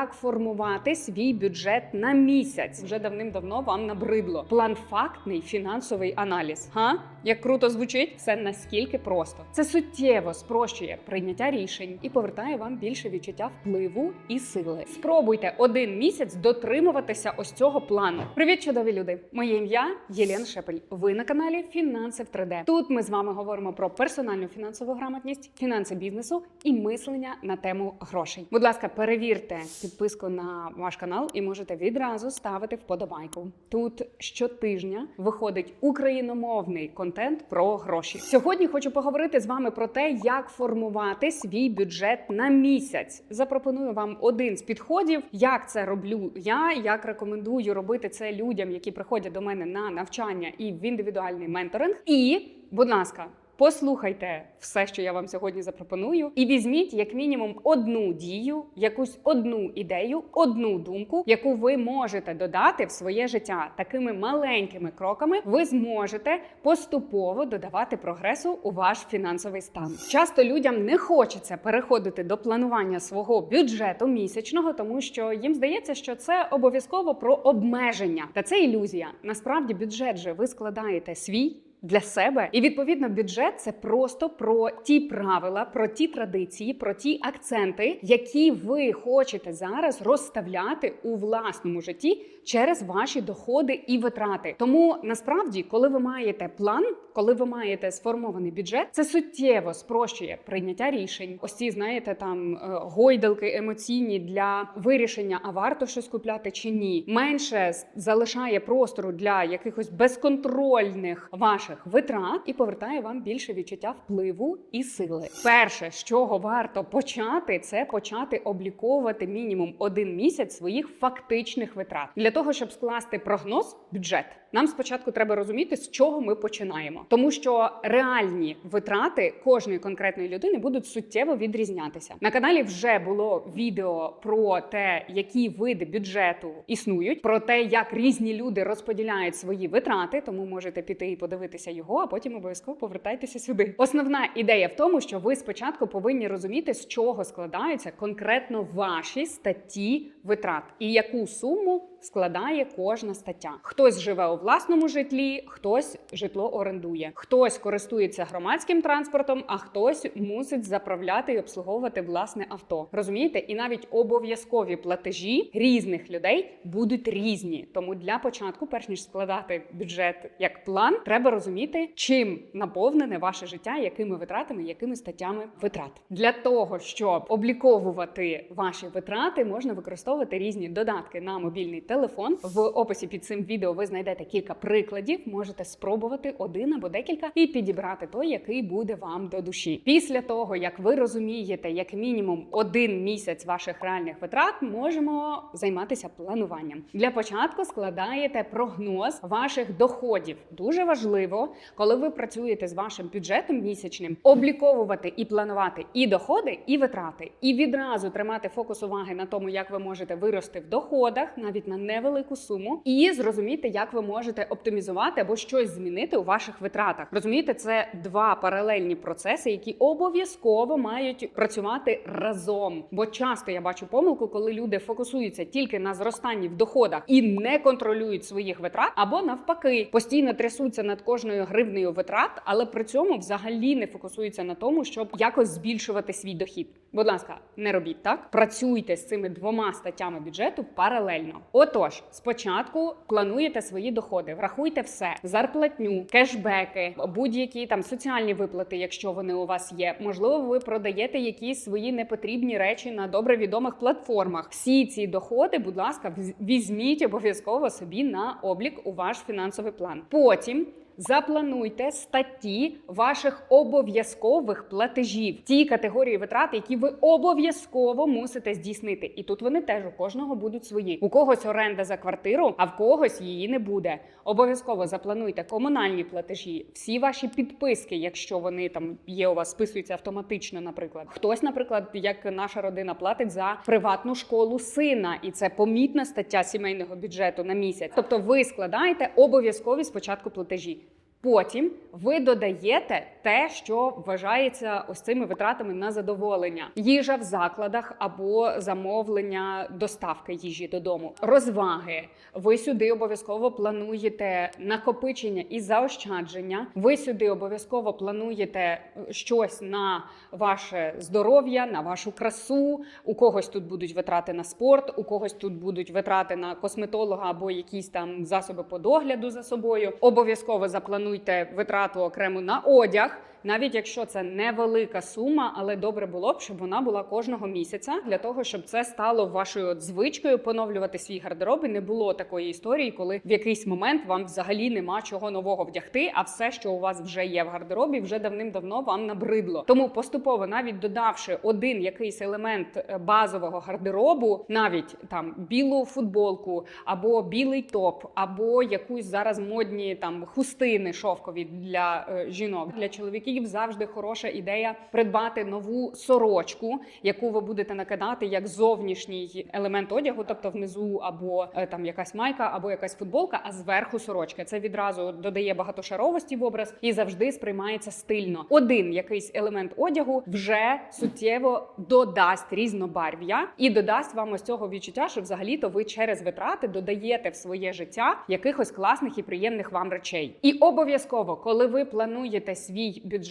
як формувати свій бюджет на місяць. Вже давним-давно вам набридло. План фактний фінансовий аналіз. Га? Як круто звучить, все наскільки просто. Це суттєво спрощує прийняття рішень і повертає вам більше відчуття впливу і сили. Спробуйте один місяць дотримуватися ось цього плану. Привіт, чудові люди! Моє ім'я Єлена Шепель. Ви на каналі Фінанси в 3D. Тут ми з вами говоримо про персональну фінансову грамотність, фінанси бізнесу і мислення на тему грошей. Будь ласка, перевірте підписку на ваш канал і можете відразу ставити вподобайку. Тут щотижня виходить україномовний контент про гроші. Сьогодні хочу поговорити з вами про те, як формувати свій бюджет на місяць. Запропоную вам один з підходів, як це роблю я, як рекомендую робити це людям, які приходять до мене на навчання і в індивідуальний менторинг. І, будь ласка. Послухайте все, що я вам сьогодні запропоную, і візьміть як мінімум одну дію, якусь одну ідею, одну думку, яку ви можете додати в своє життя. Такими маленькими кроками ви зможете поступово додавати прогресу у ваш фінансовий стан. Часто людям не хочеться переходити до планування свого бюджету місячного, тому що їм здається, що це обов'язково про обмеження. Та це ілюзія. Насправді бюджет же ви складаєте свій для себе. І відповідно бюджет це просто про ті правила, про ті традиції, про ті акценти, які ви хочете зараз розставляти у власному житті через ваші доходи і витрати. Тому насправді, коли ви маєте план, коли ви маєте сформований бюджет, це суттєво спрощує прийняття рішень. Ось ці знаєте там е, гойдалки емоційні для вирішення, а варто щось купляти чи ні. Менше залишає простору для якихось безконтрольних ваших витрат і повертає вам більше відчуття впливу і сили. Перше, з чого варто почати, це почати обліковувати мінімум один місяць своїх фактичних витрат для того, щоб скласти прогноз бюджет. Нам спочатку треба розуміти, з чого ми починаємо, тому що реальні витрати кожної конкретної людини будуть суттєво відрізнятися. На каналі вже було відео про те, які види бюджету існують, про те, як різні люди розподіляють свої витрати. Тому можете піти і подивитися його, а потім обов'язково повертайтеся сюди. Основна ідея в тому, що ви спочатку повинні розуміти, з чого складаються конкретно ваші статті витрат і яку суму складає кожна стаття. Хтось живе у власному житлі, хтось житло орендує, хтось користується громадським транспортом, а хтось мусить заправляти і обслуговувати власне авто. Розумієте? І навіть обов'язкові платежі різних людей будуть різні. Тому для початку, перш ніж складати бюджет як план, треба розуміти, чим наповнене ваше життя, якими витратами, якими статтями витрат. Для того щоб обліковувати ваші витрати, можна використовувати різні додатки на мобільний телефон. В описі під цим відео ви знайдете кілька прикладів. Можете спробувати один або декілька і підібрати той, який буде вам до душі. Після того, як ви розумієте, як мінімум один місяць ваших реальних витрат, можемо займатися плануванням. Для початку складаєте прогноз ваших доходів. Дуже важливо, коли ви працюєте з вашим бюджетом місячним, обліковувати і планувати і доходи, і витрати, і відразу тримати фокус уваги на тому, як ви можете вирости в доходах, навіть на невелику суму, і зрозуміти, як ви можете оптимізувати або щось змінити у ваших витратах. Розумієте, це два паралельні процеси, які обов'язково мають працювати разом. Бо часто я бачу помилку, коли люди фокусуються тільки на зростанні в доходах і не контролюють своїх витрат, або навпаки, постійно трясуться над кожною гривнею витрат, але при цьому взагалі не фокусуються на тому, щоб якось збільшувати свій дохід. Будь ласка, не робіть так. Працюйте з цими двома статтями бюджету паралельно. Отож, спочатку плануєте свої доходи, врахуйте все: зарплатню, кешбеки, будь-які там соціальні виплати, якщо вони у вас є. Можливо, ви продаєте якісь свої непотрібні речі на добре відомих платформах. Всі ці доходи, будь ласка, візьміть обов'язково собі на облік у ваш фінансовий план. Потім. Заплануйте статті ваших обов'язкових платежів, ті категорії витрат, які ви обов'язково мусите здійснити. І тут вони теж у кожного будуть свої. У когось оренда за квартиру, а в когось її не буде. Обов'язково заплануйте комунальні платежі, всі ваші підписки, якщо вони там є у вас, списуються автоматично. Наприклад, хтось, наприклад, як наша родина платить за приватну школу сина, і це помітна стаття сімейного бюджету на місяць. Тобто, ви складаєте обов'язкові спочатку платежі. Потім ви додаєте те, що вважається ось цими витратами на задоволення: їжа в закладах або замовлення доставки їжі додому, розваги. Ви сюди обов'язково плануєте накопичення і заощадження. Ви сюди обов'язково плануєте е, щось на ваше здоров'я, на вашу красу. У когось тут будуть витрати на спорт, у когось тут будуть витрати на косметолога або якісь там засоби по догляду за собою. Обов'язково заплануйте витрату окремо на одяг. Навіть якщо це невелика сума, але добре було б, щоб вона була кожного місяця для того, щоб це стало вашою звичкою поновлювати свій гардероб. І не було такої історії, коли в якийсь момент вам взагалі нема чого нового вдягти, а все, що у вас вже є в гардеробі, вже давним-давно вам набридло. Тому поступово, навіть додавши один якийсь елемент е, базового гардеробу, навіть там білу футболку або білий топ, або якусь зараз модні там хустини шовкові для е, жінок, для чоловіків завжди хороша ідея придбати нову сорочку, яку ви будете накидати як зовнішній елемент одягу, тобто внизу або е, там якась майка, або якась футболка, а зверху сорочка. Це відразу додає багатошаровості в образ і завжди сприймається стильно. Один якийсь елемент одягу вже суттєво додасть різнобарв'я і додасть вам ось цього відчуття, що взагалі-то ви через витрати додаєте в своє життя якихось класних і приємних вам речей. І обов'язково, коли ви плануєте свій бюджет,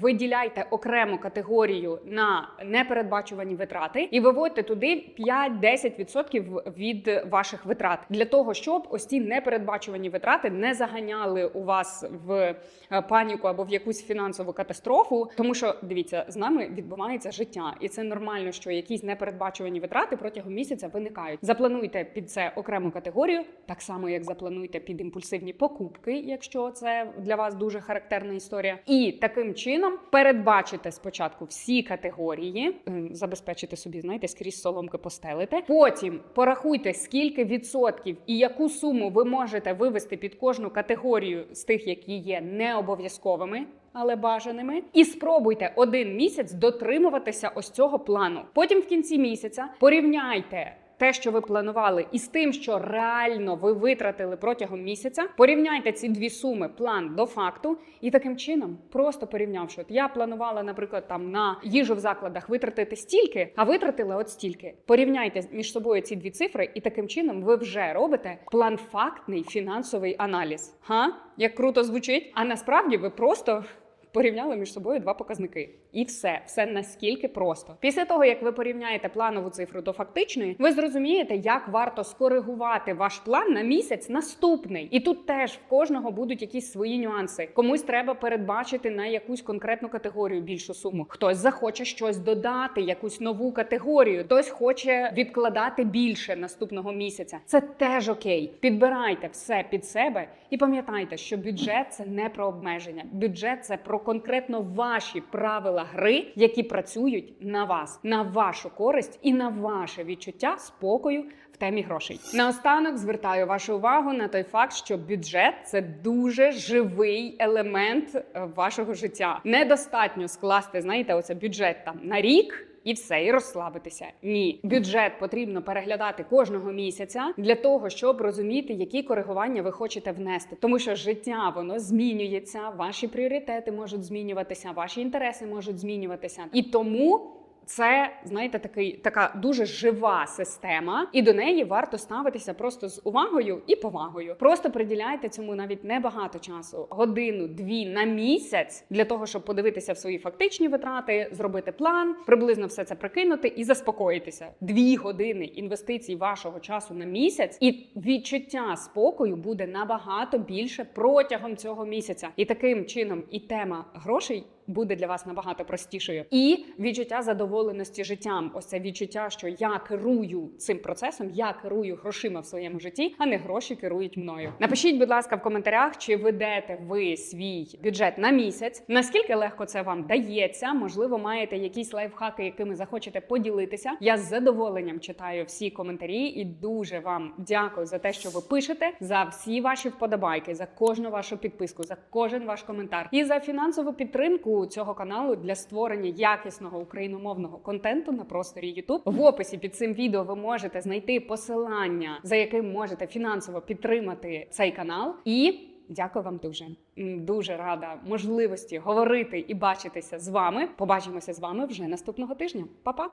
виділяйте окрему категорію на непередбачувані витрати і виводьте туди 5-10% від ваших витрат для того, щоб ось ці непередбачувані витрати не заганяли у вас в е, паніку або в якусь фінансову катастрофу. Тому що дивіться, з нами відбувається життя, і це нормально, що якісь непередбачувані витрати протягом місяця виникають. Заплануйте під це окрему категорію, так само як заплануйте під імпульсивні покупки, якщо це для вас дуже характерна історія. І таким чином передбачите спочатку всі категорії, забезпечите собі, знаєте, скрізь соломки постелите. Потім порахуйте, скільки відсотків і яку суму ви можете вивести під кожну категорію з тих, які є необов'язковими. Але бажаними, і спробуйте один місяць дотримуватися ось цього плану. Потім в кінці місяця порівняйте те, що ви планували, із тим, що реально ви витратили протягом місяця. Порівняйте ці дві суми, план до факту, і таким чином, просто порівнявши, от я планувала, наприклад, там на їжу в закладах витратити стільки, а витратила от стільки. Порівняйте між собою ці дві цифри, і таким чином ви вже робите план-фактний фінансовий аналіз. Га? Як круто звучить? А насправді ви просто. Порівняли між собою два показники, і все, все наскільки просто. Після того, як ви порівняєте планову цифру до фактичної, ви зрозумієте, як варто скоригувати ваш план на місяць наступний. І тут теж в кожного будуть якісь свої нюанси. Комусь треба передбачити на якусь конкретну категорію більшу суму. Хтось захоче щось додати, якусь нову категорію, хтось хоче відкладати більше наступного місяця. Це теж окей. Підбирайте все під себе і пам'ятайте, що бюджет це не про обмеження. Бюджет це про конкретно ваші правила гри, які працюють на вас, на вашу користь і на ваше відчуття спокою в темі грошей. Наостанок звертаю вашу увагу на той факт, що бюджет це дуже живий елемент е, вашого життя. Недостатньо скласти, знаєте, оце бюджет там на рік. І все, і розслабитися. Ні, бюджет потрібно переглядати кожного місяця для того, щоб розуміти, які коригування ви хочете внести. Тому що життя воно змінюється, ваші пріоритети можуть змінюватися, ваші інтереси можуть змінюватися. І тому це знаєте, такий така дуже жива система, і до неї варто ставитися просто з увагою і повагою. Просто приділяйте цьому навіть небагато часу, годину, дві на місяць для того, щоб подивитися в свої фактичні витрати, зробити план, приблизно все це прикинути і заспокоїтися. Дві години інвестицій вашого часу на місяць, і відчуття спокою буде набагато більше протягом цього місяця. І таким чином і тема грошей буде для вас набагато простішою. І відчуття задоволеності життям. Ось це відчуття, що я керую цим процесом, я керую грошима в своєму житті, а не гроші керують мною. Напишіть, будь ласка, в коментарях, чи ведете ви свій бюджет на місяць. Наскільки легко це вам дається? Можливо, маєте якісь лайфхаки, якими захочете поділитися. Я з задоволенням читаю всі коментарі і дуже вам дякую за те, що ви пишете, за всі ваші вподобайки, за кожну вашу підписку, за кожен ваш коментар і за фінансову підтримку цього каналу для створення якісного україномовного контенту на просторі YouTube. В описі під цим відео ви можете знайти посилання, за яким можете фінансово підтримати цей канал і. Дякую вам дуже. Дуже рада можливості говорити і бачитися з вами. Побачимося з вами вже наступного тижня. Па-па!